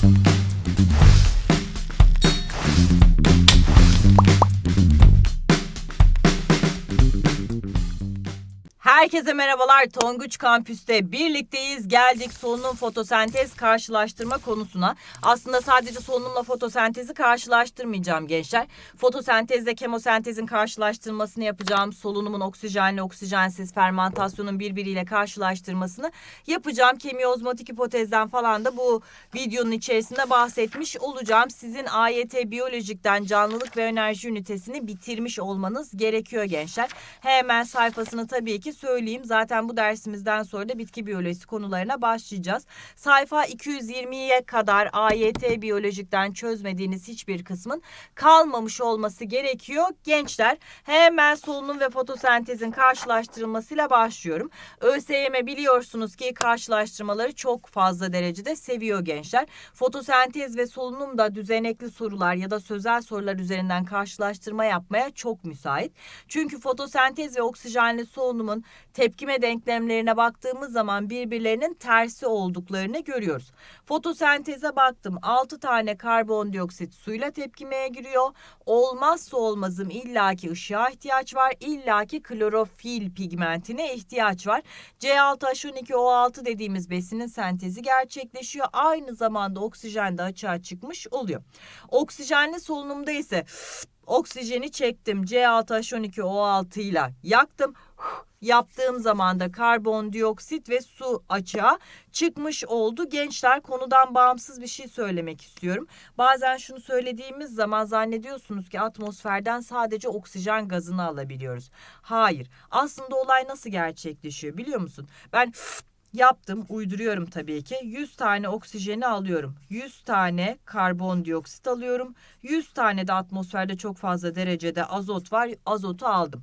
thank you Herkese merhabalar. Tonguç Kampüs'te birlikteyiz. Geldik solunum fotosentez karşılaştırma konusuna. Aslında sadece solunumla fotosentezi karşılaştırmayacağım gençler. Fotosentezle kemosentezin karşılaştırmasını yapacağım. Solunumun oksijenli oksijensiz fermentasyonun birbiriyle karşılaştırmasını yapacağım. Kemiozmotik hipotezden falan da bu videonun içerisinde bahsetmiş olacağım. Sizin AYT biyolojikten canlılık ve enerji ünitesini bitirmiş olmanız gerekiyor gençler. Hemen sayfasını tabii ki söyleyeyim. Zaten bu dersimizden sonra da bitki biyolojisi konularına başlayacağız. Sayfa 220'ye kadar AYT biyolojikten çözmediğiniz hiçbir kısmın kalmamış olması gerekiyor. Gençler hemen solunum ve fotosentezin karşılaştırılmasıyla başlıyorum. ÖSYM biliyorsunuz ki karşılaştırmaları çok fazla derecede seviyor gençler. Fotosentez ve solunum da düzenekli sorular ya da sözel sorular üzerinden karşılaştırma yapmaya çok müsait. Çünkü fotosentez ve oksijenli solunumun tepkime denklemlerine baktığımız zaman birbirlerinin tersi olduklarını görüyoruz. Fotosenteze baktım 6 tane karbondioksit suyla tepkimeye giriyor. Olmazsa olmazım illaki ışığa ihtiyaç var. illaki klorofil pigmentine ihtiyaç var. C6H12O6 dediğimiz besinin sentezi gerçekleşiyor. Aynı zamanda oksijen de açığa çıkmış oluyor. Oksijenli solunumda ise oksijeni çektim C6H12O6 ile yaktım yaptığım zaman da karbondioksit ve su açığa çıkmış oldu. Gençler konudan bağımsız bir şey söylemek istiyorum. Bazen şunu söylediğimiz zaman zannediyorsunuz ki atmosferden sadece oksijen gazını alabiliyoruz. Hayır. Aslında olay nasıl gerçekleşiyor biliyor musun? Ben Yaptım, uyduruyorum tabii ki. 100 tane oksijeni alıyorum. 100 tane karbondioksit alıyorum. 100 tane de atmosferde çok fazla derecede azot var. Azotu aldım.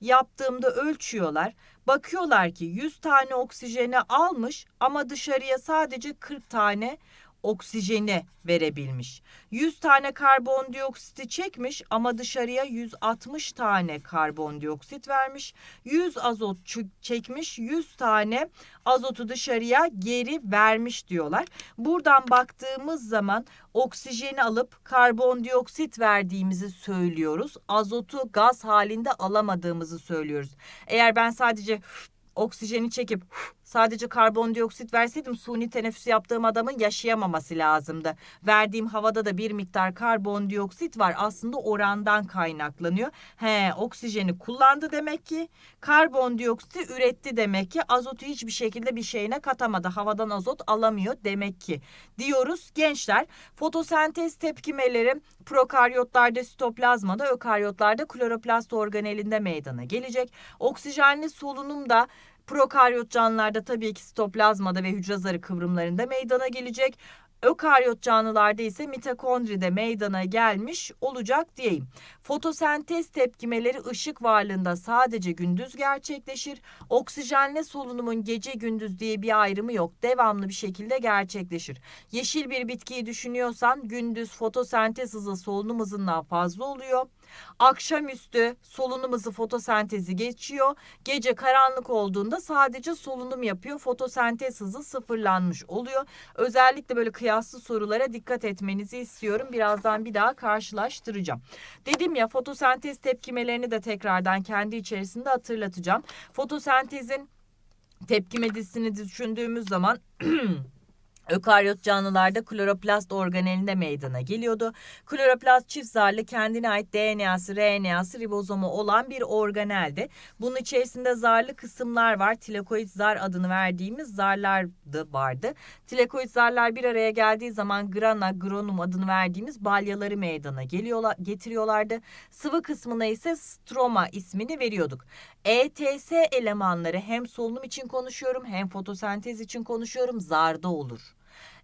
Yaptığımda ölçüyorlar. Bakıyorlar ki 100 tane oksijeni almış ama dışarıya sadece 40 tane oksijeni verebilmiş. 100 tane karbondioksiti çekmiş ama dışarıya 160 tane karbondioksit vermiş. 100 azot çekmiş, 100 tane azotu dışarıya geri vermiş diyorlar. Buradan baktığımız zaman oksijeni alıp karbondioksit verdiğimizi söylüyoruz. Azotu gaz halinde alamadığımızı söylüyoruz. Eğer ben sadece oksijeni çekip sadece karbondioksit verseydim suni teneffüs yaptığım adamın yaşayamaması lazımdı. Verdiğim havada da bir miktar karbondioksit var. Aslında orandan kaynaklanıyor. He, oksijeni kullandı demek ki. Karbondioksiti üretti demek ki. Azotu hiçbir şekilde bir şeyine katamadı. Havadan azot alamıyor demek ki. Diyoruz gençler. Fotosentez tepkimeleri prokaryotlarda sitoplazmada, ökaryotlarda kloroplast organelinde meydana gelecek. Oksijenli solunumda Prokaryot canlılarda tabii ki sitoplazmada ve hücre zarı kıvrımlarında meydana gelecek. Ökaryot canlılarda ise mitokondride meydana gelmiş olacak diyeyim. Fotosentez tepkimeleri ışık varlığında sadece gündüz gerçekleşir. Oksijenle solunumun gece gündüz diye bir ayrımı yok. Devamlı bir şekilde gerçekleşir. Yeşil bir bitkiyi düşünüyorsan gündüz fotosentez hızı solunum hızından fazla oluyor. Akşamüstü solunum hızı fotosentezi geçiyor. Gece karanlık olduğunda sadece solunum yapıyor. Fotosentez hızı sıfırlanmış oluyor. Özellikle böyle kıyaslı sorulara dikkat etmenizi istiyorum. Birazdan bir daha karşılaştıracağım. Dedim ya fotosentez tepkimelerini de tekrardan kendi içerisinde hatırlatacağım. Fotosentezin tepkime dizisini düşündüğümüz zaman Ökaryot canlılarda kloroplast organelinde meydana geliyordu. Kloroplast çift zarlı kendine ait DNA'sı, RNA'sı, ribozomu olan bir organeldi. Bunun içerisinde zarlı kısımlar var. Tilakoid zar adını verdiğimiz zarlar da vardı. Tilakoid zarlar bir araya geldiği zaman grana, gronum adını verdiğimiz balyaları meydana geliyorlar, getiriyorlardı. Sıvı kısmına ise stroma ismini veriyorduk. ETS elemanları hem solunum için konuşuyorum hem fotosentez için konuşuyorum zarda olur.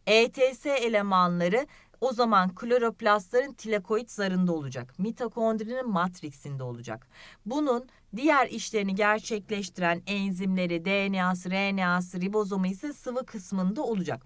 ETS elemanları o zaman kloroplastların tilakoid zarında olacak. Mitokondrinin matriksinde olacak. Bunun diğer işlerini gerçekleştiren enzimleri, DNA'sı, RNA'sı, ribozomu ise sıvı kısmında olacak.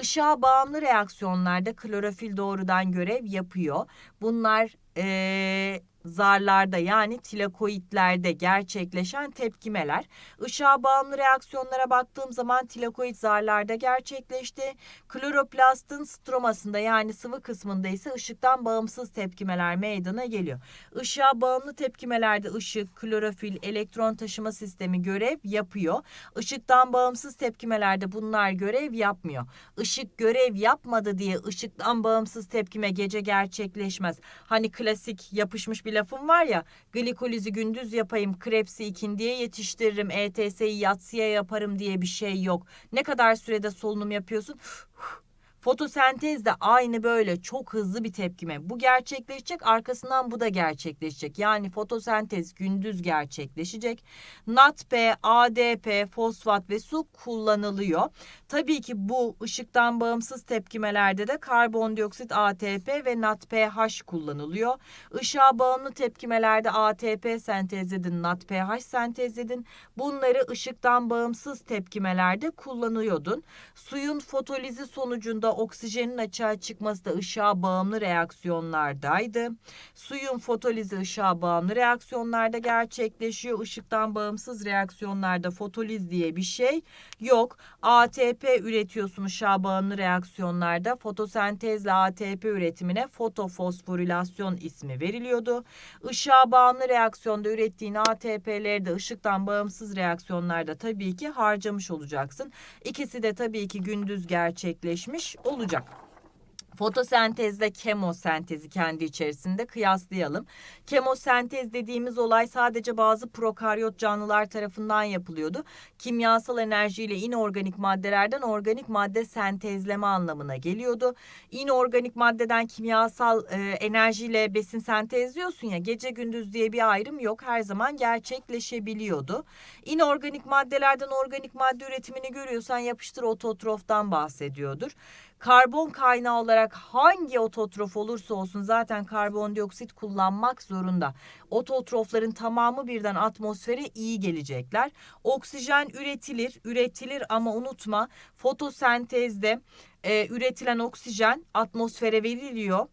Işığa bağımlı reaksiyonlarda klorofil doğrudan görev yapıyor. Bunlar ee, zarlarda yani tilakoitlerde gerçekleşen tepkimeler. Işığa bağımlı reaksiyonlara baktığım zaman tilakoid zarlarda gerçekleşti. Kloroplastın stromasında yani sıvı kısmında ise ışıktan bağımsız tepkimeler meydana geliyor. Işığa bağımlı tepkimelerde ışık, klorofil, elektron taşıma sistemi görev yapıyor. Işıktan bağımsız tepkimelerde bunlar görev yapmıyor. Işık görev yapmadı diye ışıktan bağımsız tepkime gece gerçekleşmez. Hani klasik yapışmış bir lafım var ya glikolizi gündüz yapayım krepsi ikindiye yetiştiririm ETS'yi yatsıya yaparım diye bir şey yok. Ne kadar sürede solunum yapıyorsun? Fotosentez de aynı böyle çok hızlı bir tepkime. Bu gerçekleşecek arkasından bu da gerçekleşecek. Yani fotosentez gündüz gerçekleşecek. NADP, ADP, fosfat ve su kullanılıyor. Tabii ki bu ışıktan bağımsız tepkimelerde de karbondioksit ATP ve NADPH kullanılıyor. Işığa bağımlı tepkimelerde ATP sentezledin, NADPH sentezledin. Bunları ışıktan bağımsız tepkimelerde kullanıyordun. Suyun fotolizi sonucunda oksijenin açığa çıkması da ışığa bağımlı reaksiyonlardaydı. Suyun fotolizi ışığa bağımlı reaksiyonlarda gerçekleşiyor. Işıktan bağımsız reaksiyonlarda fotoliz diye bir şey yok. ATP üretiyorsun ışığa bağımlı reaksiyonlarda. Fotosentezle ATP üretimine fotofosforilasyon ismi veriliyordu. Işığa bağımlı reaksiyonda ürettiğin ATP'leri de ışıktan bağımsız reaksiyonlarda tabii ki harcamış olacaksın. İkisi de tabii ki gündüz gerçekleşmiş olacak. Fotosentezle kemosentezi kendi içerisinde kıyaslayalım. Kemosentez dediğimiz olay sadece bazı prokaryot canlılar tarafından yapılıyordu. Kimyasal enerjiyle inorganik maddelerden organik madde sentezleme anlamına geliyordu. İnorganik maddeden kimyasal e, enerjiyle besin sentezliyorsun ya gece gündüz diye bir ayrım yok. Her zaman gerçekleşebiliyordu. İnorganik maddelerden organik madde üretimini görüyorsan yapıştır ototroftan bahsediyordur. Karbon kaynağı olarak hangi ototrof olursa olsun zaten karbondioksit kullanmak zorunda. Ototrofların tamamı birden atmosfere iyi gelecekler. Oksijen üretilir, üretilir ama unutma fotosentezde e, üretilen oksijen atmosfere veriliyor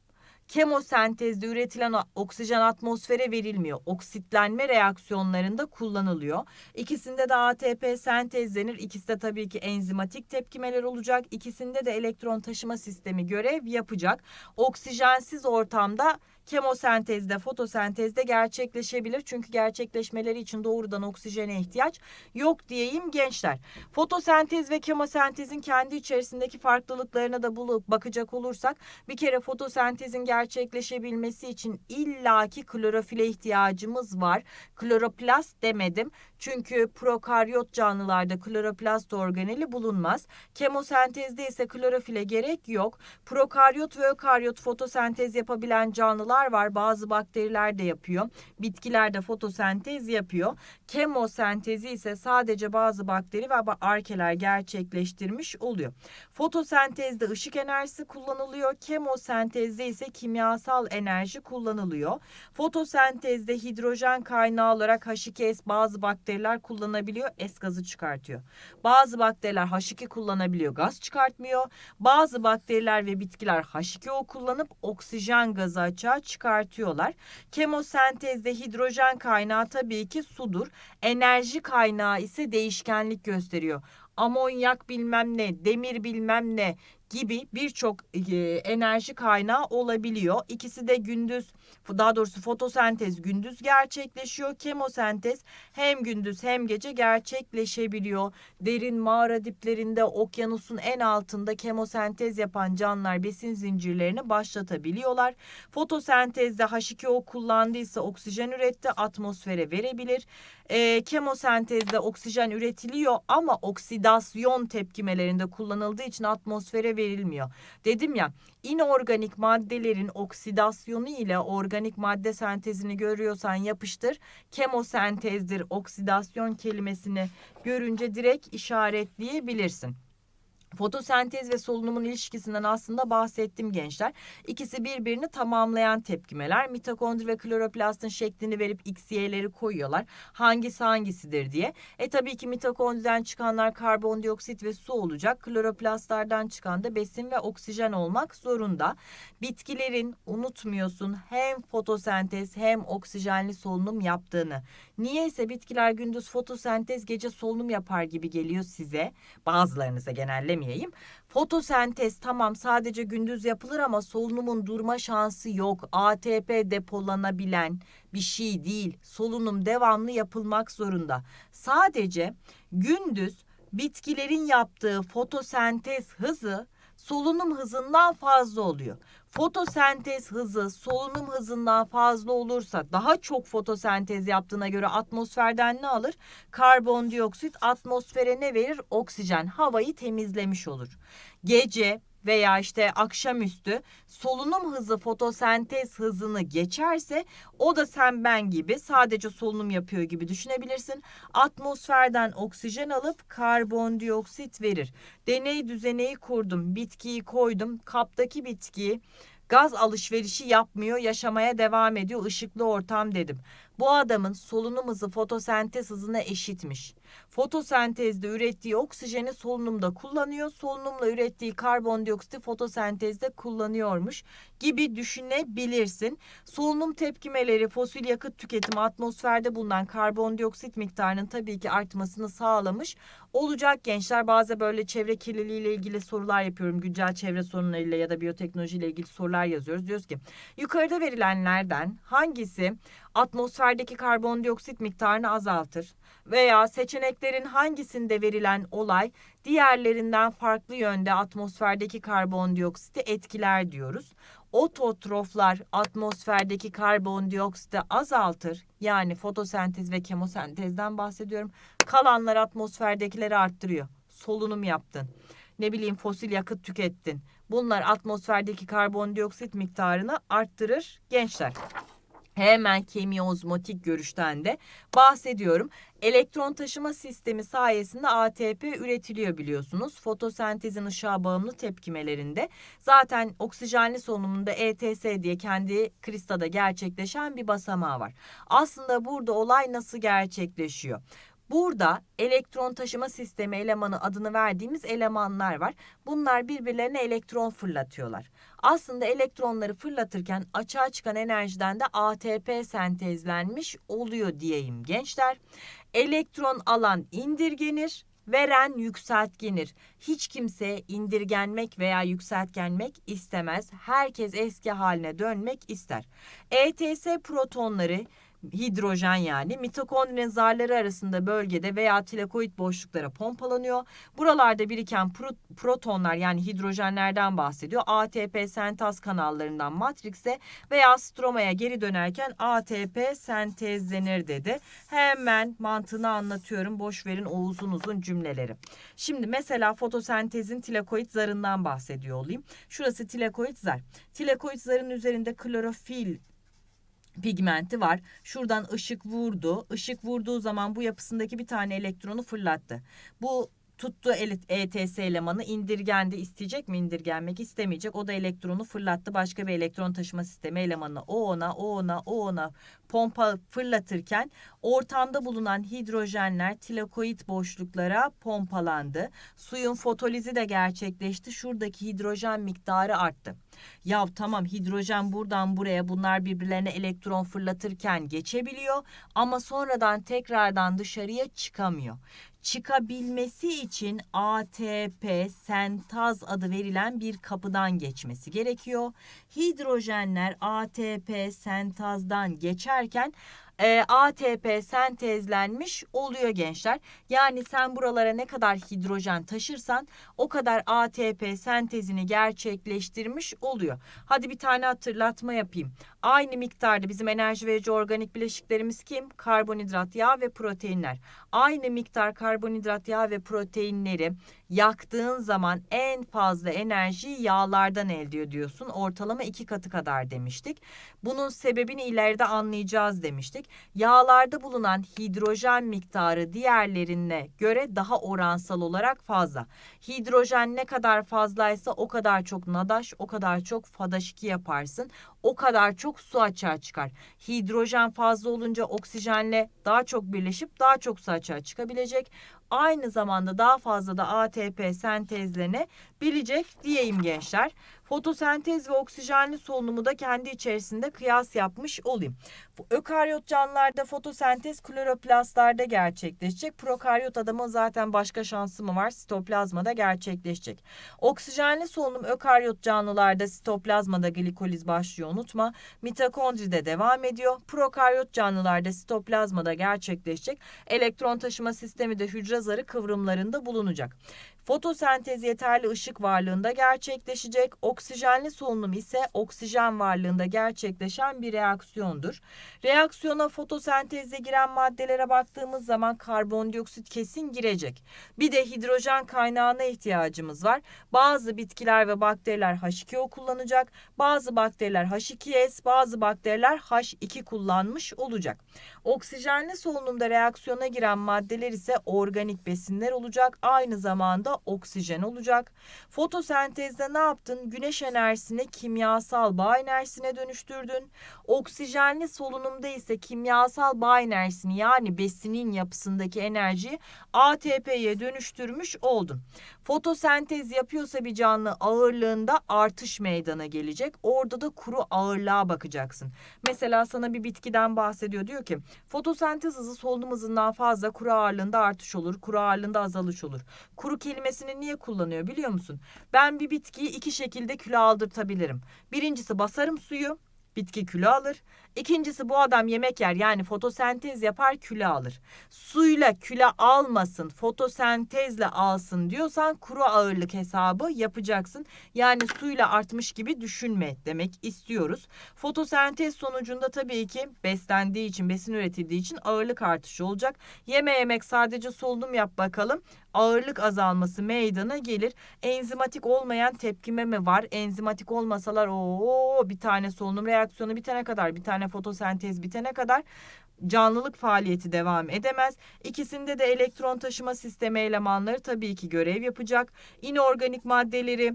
kemosentezde üretilen oksijen atmosfere verilmiyor. Oksitlenme reaksiyonlarında kullanılıyor. İkisinde de ATP sentezlenir. İkisi de tabii ki enzimatik tepkimeler olacak. İkisinde de elektron taşıma sistemi görev yapacak. Oksijensiz ortamda kemosentezde, fotosentezde gerçekleşebilir. Çünkü gerçekleşmeleri için doğrudan oksijene ihtiyaç yok diyeyim gençler. Fotosentez ve kemosentezin kendi içerisindeki farklılıklarına da bulup bakacak olursak bir kere fotosentezin gerçekleşebilmesi için illaki klorofile ihtiyacımız var. Kloroplast demedim. Çünkü prokaryot canlılarda kloroplast organeli bulunmaz. Kemosentezde ise klorofile gerek yok. Prokaryot ve ökaryot fotosentez yapabilen canlılar var. Bazı bakteriler de yapıyor. Bitkiler de fotosentez yapıyor. Kemosentezi ise sadece bazı bakteri ve arkeler gerçekleştirmiş oluyor. Fotosentezde ışık enerjisi kullanılıyor. Kemosentezde ise kimyasal enerji kullanılıyor. Fotosentezde hidrojen kaynağı olarak H2S bazı bakteriler kullanabiliyor. S gazı çıkartıyor. Bazı bakteriler H2 kullanabiliyor. Gaz çıkartmıyor. Bazı bakteriler ve bitkiler H2O kullanıp oksijen gazı açığa çıkartıyorlar. Kemosentezde hidrojen kaynağı tabii ki sudur. Enerji kaynağı ise değişkenlik gösteriyor amonyak bilmem ne, demir bilmem ne gibi birçok e, enerji kaynağı olabiliyor. İkisi de gündüz daha doğrusu fotosentez gündüz gerçekleşiyor. Kemosentez hem gündüz hem gece gerçekleşebiliyor. Derin mağara diplerinde okyanusun en altında kemosentez yapan canlılar besin zincirlerini başlatabiliyorlar. Fotosentezde H2O kullandıysa oksijen üretti atmosfere verebilir. E, kemosentezde oksijen üretiliyor ama oksidasyon tepkimelerinde kullanıldığı için atmosfere verilmiyor. Dedim ya inorganik maddelerin oksidasyonu ile organik madde sentezini görüyorsan yapıştır. Kemosentezdir oksidasyon kelimesini görünce direkt işaretleyebilirsin. Fotosentez ve solunumun ilişkisinden aslında bahsettim gençler. İkisi birbirini tamamlayan tepkimeler. Mitokondri ve kloroplastın şeklini verip X, Y'leri koyuyorlar. Hangisi hangisidir diye. E tabii ki mitokondriden çıkanlar karbondioksit ve su olacak. Kloroplastlardan çıkan da besin ve oksijen olmak zorunda. Bitkilerin unutmuyorsun hem fotosentez hem oksijenli solunum yaptığını. Niyeyse bitkiler gündüz fotosentez gece solunum yapar gibi geliyor size. Bazılarınıza genellemeyeyim. Fotosentez tamam sadece gündüz yapılır ama solunumun durma şansı yok. ATP depolanabilen bir şey değil. Solunum devamlı yapılmak zorunda. Sadece gündüz bitkilerin yaptığı fotosentez hızı solunum hızından fazla oluyor. Fotosentez hızı solunum hızından fazla olursa daha çok fotosentez yaptığına göre atmosferden ne alır? Karbondioksit atmosfere ne verir? Oksijen havayı temizlemiş olur. Gece veya işte akşamüstü solunum hızı fotosentez hızını geçerse o da sen ben gibi sadece solunum yapıyor gibi düşünebilirsin. Atmosferden oksijen alıp karbondioksit verir. Deney düzeneyi kurdum, bitkiyi koydum, kaptaki bitkiyi gaz alışverişi yapmıyor, yaşamaya devam ediyor, ışıklı ortam dedim. Bu adamın solunum hızı fotosentez hızına eşitmiş. Fotosentezde ürettiği oksijeni solunumda kullanıyor. Solunumla ürettiği karbondioksiti fotosentezde kullanıyormuş gibi düşünebilirsin. Solunum tepkimeleri fosil yakıt tüketimi atmosferde bulunan karbondioksit miktarının tabii ki artmasını sağlamış. Olacak gençler bazı böyle çevre kirliliği ile ilgili sorular yapıyorum. Güncel çevre sorunlarıyla ya da biyoteknoloji ile ilgili sorular yazıyoruz. Diyoruz ki yukarıda verilenlerden hangisi atmosferdeki karbondioksit miktarını azaltır veya seçeneklerin hangisinde verilen olay diğerlerinden farklı yönde atmosferdeki karbondioksiti etkiler diyoruz. Ototroflar atmosferdeki karbondioksiti azaltır. Yani fotosentez ve kemosentezden bahsediyorum. Kalanlar atmosferdekileri arttırıyor. Solunum yaptın. Ne bileyim fosil yakıt tükettin. Bunlar atmosferdeki karbondioksit miktarını arttırır gençler hemen kemiozmotik görüşten de bahsediyorum. Elektron taşıma sistemi sayesinde ATP üretiliyor biliyorsunuz. Fotosentezin ışığa bağımlı tepkimelerinde zaten oksijenli solunumunda ETS diye kendi kristada gerçekleşen bir basamağı var. Aslında burada olay nasıl gerçekleşiyor? Burada elektron taşıma sistemi elemanı adını verdiğimiz elemanlar var. Bunlar birbirlerine elektron fırlatıyorlar. Aslında elektronları fırlatırken açığa çıkan enerjiden de ATP sentezlenmiş oluyor diyeyim gençler. Elektron alan indirgenir, veren yükseltgenir. Hiç kimse indirgenmek veya yükseltgenmek istemez. Herkes eski haline dönmek ister. ETS protonları hidrojen yani mitokondrinin zarları arasında bölgede veya tilakoid boşluklara pompalanıyor. Buralarda biriken pro protonlar yani hidrojenlerden bahsediyor. ATP sentaz kanallarından matrikse veya stromaya geri dönerken ATP sentezlenir dedi. Hemen mantığını anlatıyorum. Boş verin o uzun uzun cümleleri. Şimdi mesela fotosentezin tilakoid zarından bahsediyor olayım. Şurası tilakoid zar. Tilakoid zarın üzerinde klorofil pigmenti var. Şuradan ışık vurdu. Işık vurduğu zaman bu yapısındaki bir tane elektronu fırlattı. Bu tuttu ETS elemanı. İndirgendi isteyecek mi? İndirgenmek istemeyecek. O da elektronu fırlattı. Başka bir elektron taşıma sistemi elemanına o ona o ona o ona pompa fırlatırken ortamda bulunan hidrojenler tilakoid boşluklara pompalandı. Suyun fotolizi de gerçekleşti. Şuradaki hidrojen miktarı arttı. Ya tamam hidrojen buradan buraya bunlar birbirlerine elektron fırlatırken geçebiliyor ama sonradan tekrardan dışarıya çıkamıyor çıkabilmesi için ATP sentaz adı verilen bir kapıdan geçmesi gerekiyor. Hidrojenler ATP sentazdan geçerken e, ATP sentezlenmiş oluyor gençler. Yani sen buralara ne kadar hidrojen taşırsan o kadar ATP sentezini gerçekleştirmiş oluyor. Hadi bir tane hatırlatma yapayım. Aynı miktarda bizim enerji verici organik bileşiklerimiz kim? Karbonhidrat, yağ ve proteinler. Aynı miktar karbonhidrat, yağ ve proteinleri yaktığın zaman en fazla enerjiyi yağlardan elde ediyorsun. Ortalama iki katı kadar demiştik. Bunun sebebini ileride anlayacağız demiştik. Yağlarda bulunan hidrojen miktarı diğerlerine göre daha oransal olarak fazla. Hidrojen ne kadar fazlaysa o kadar çok nadaş, o kadar çok fadaş2 yaparsın. O kadar çok su açığa çıkar. Hidrojen fazla olunca oksijenle daha çok birleşip daha çok su açığa çıkabilecek. Aynı zamanda daha fazla da ATP sentezlenebilecek diyeyim gençler. Fotosentez ve oksijenli solunumu da kendi içerisinde kıyas yapmış olayım. Ökaryot canlılarda fotosentez kloroplastlarda gerçekleşecek. Prokaryot adamın zaten başka şansı mı var? Sitoplazmada gerçekleşecek. Oksijenli solunum ökaryot canlılarda sitoplazmada glikoliz başlıyor unutma. Mitokondride devam ediyor. Prokaryot canlılarda sitoplazmada gerçekleşecek. Elektron taşıma sistemi de hücre zarı kıvrımlarında bulunacak. Fotosentez yeterli ışık varlığında gerçekleşecek. Oksijenli solunum ise oksijen varlığında gerçekleşen bir reaksiyondur. Reaksiyona fotosentezle giren maddelere baktığımız zaman karbondioksit kesin girecek. Bir de hidrojen kaynağına ihtiyacımız var. Bazı bitkiler ve bakteriler H2O kullanacak. Bazı bakteriler H2S, bazı bakteriler H2 kullanmış olacak. Oksijenli solunumda reaksiyona giren maddeler ise organik besinler olacak. Aynı zamanda oksijen olacak. Fotosentezde ne yaptın? Güneş enerjisini kimyasal bağ enerjisine dönüştürdün. Oksijenli solunumda ise kimyasal bağ enerjisini yani besinin yapısındaki enerjiyi ATP'ye dönüştürmüş oldun. Fotosentez yapıyorsa bir canlı ağırlığında artış meydana gelecek. Orada da kuru ağırlığa bakacaksın. Mesela sana bir bitkiden bahsediyor. Diyor ki fotosentez hızı solunum hızından fazla kuru ağırlığında artış olur. Kuru ağırlığında azalış olur. Kuru kelimesini niye kullanıyor biliyor musun? Ben bir bitkiyi iki şekilde kilo aldırtabilirim. Birincisi basarım suyu bitki kilo alır. İkincisi bu adam yemek yer yani fotosentez yapar kilo alır. Suyla kilo almasın fotosentezle alsın diyorsan kuru ağırlık hesabı yapacaksın. Yani suyla artmış gibi düşünme demek istiyoruz. Fotosentez sonucunda tabii ki beslendiği için besin üretildiği için ağırlık artışı olacak. Yeme yemek sadece solunum yap bakalım ağırlık azalması meydana gelir. Enzimatik olmayan tepkime mi var? Enzimatik olmasalar o bir tane solunum reaksiyonu bitene kadar bir tane fotosentez bitene kadar canlılık faaliyeti devam edemez. İkisinde de elektron taşıma sistemi elemanları tabii ki görev yapacak. İnorganik maddeleri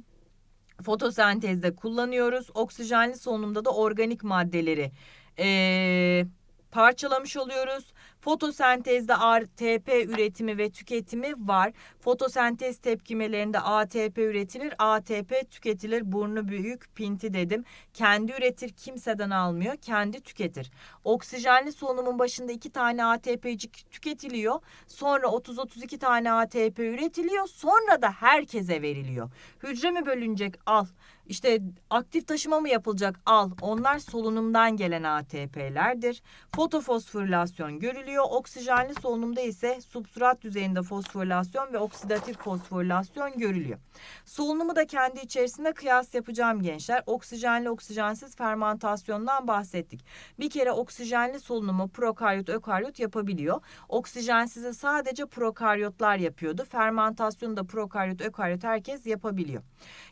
fotosentezde kullanıyoruz. Oksijenli solunumda da organik maddeleri ee, parçalamış oluyoruz. Fotosentezde ATP üretimi ve tüketimi var. Fotosentez tepkimelerinde ATP üretilir, ATP tüketilir. Burnu büyük, pinti dedim. Kendi üretir, kimseden almıyor, kendi tüketir. Oksijenli solunumun başında iki tane ATP'cik tüketiliyor. Sonra 30-32 tane ATP üretiliyor. Sonra da herkese veriliyor. Hücre mi bölünecek? Al. İşte aktif taşıma mı yapılacak? Al. Onlar solunumdan gelen ATP'lerdir. Fotofosforilasyon görülüyor. Oksijenli solunumda ise substrat düzeyinde fosforilasyon ve oksidatif fosforilasyon görülüyor. Solunumu da kendi içerisinde kıyas yapacağım gençler. Oksijenli oksijensiz fermentasyondan bahsettik. Bir kere oksijenli solunumu prokaryot ökaryot yapabiliyor. Oksijensizi sadece prokaryotlar yapıyordu. Fermentasyonu da prokaryot ökaryot herkes yapabiliyor.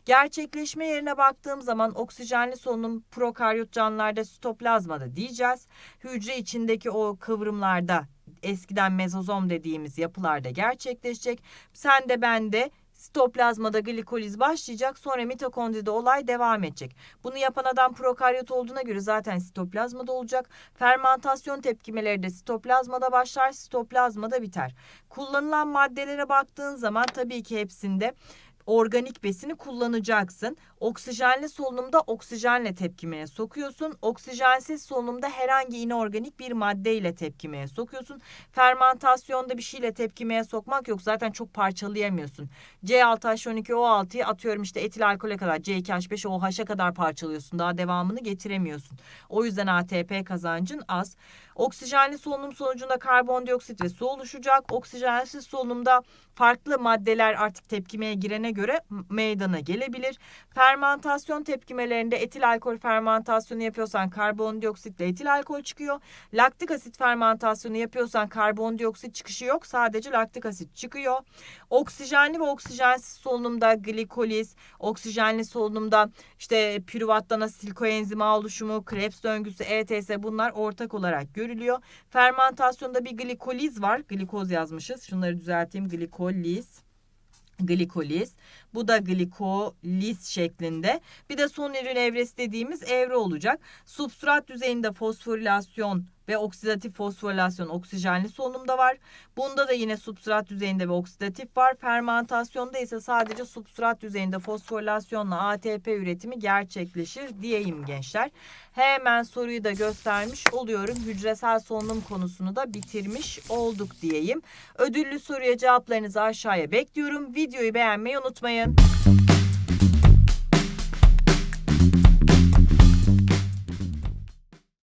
Gerçekleşme yerine baktığım zaman oksijenli solunum prokaryot canlılarda sitoplazmada diyeceğiz. Hücre içindeki o kıvrımlarda eskiden mezozom dediğimiz yapılarda gerçekleşecek. Sen de ben de sitoplazmada glikoliz başlayacak sonra mitokondride olay devam edecek. Bunu yapan adam prokaryot olduğuna göre zaten sitoplazmada olacak. Fermentasyon tepkimeleri de sitoplazmada başlar, sitoplazmada biter. Kullanılan maddelere baktığın zaman tabii ki hepsinde organik besini kullanacaksın. Oksijenli solunumda oksijenle tepkimeye sokuyorsun. Oksijensiz solunumda herhangi inorganik bir maddeyle tepkimeye sokuyorsun. Fermentasyonda bir şeyle tepkimeye sokmak yok. Zaten çok parçalayamıyorsun. C6H12O6'yı atıyorum işte etil alkole kadar C2H5OH'a kadar parçalıyorsun. Daha devamını getiremiyorsun. O yüzden ATP kazancın az. Oksijenli solunum sonucunda karbondioksit ve su oluşacak. Oksijensiz solunumda farklı maddeler artık tepkimeye girene göre meydana gelebilir. Fermantasyon tepkimelerinde etil alkol fermantasyonu yapıyorsan karbondioksitle etil alkol çıkıyor. Laktik asit fermantasyonu yapıyorsan karbondioksit çıkışı yok. Sadece laktik asit çıkıyor. Oksijenli ve oksijensiz solunumda glikoliz, oksijenli solunumda işte pürüvattan asetil koenzimi oluşumu, Krebs döngüsü, ETS bunlar ortak olarak görülüyor. Fermentasyonda bir glikoliz var. Glikoz yazmışız. Şunları düzelteyim. Glikoliz glikoliz. Bu da glikoliz şeklinde. Bir de son ürün evresi dediğimiz evre olacak. Substrat düzeyinde fosforilasyon ve oksidatif fosforilasyon oksijenli solunumda var. Bunda da yine substrat düzeyinde ve oksidatif var. Fermentasyonda ise sadece substrat düzeyinde fosforilasyonla ATP üretimi gerçekleşir diyeyim gençler. Hemen soruyu da göstermiş oluyorum. Hücresel solunum konusunu da bitirmiş olduk diyeyim. Ödüllü soruya cevaplarınızı aşağıya bekliyorum. Videoyu beğenmeyi unutmayın.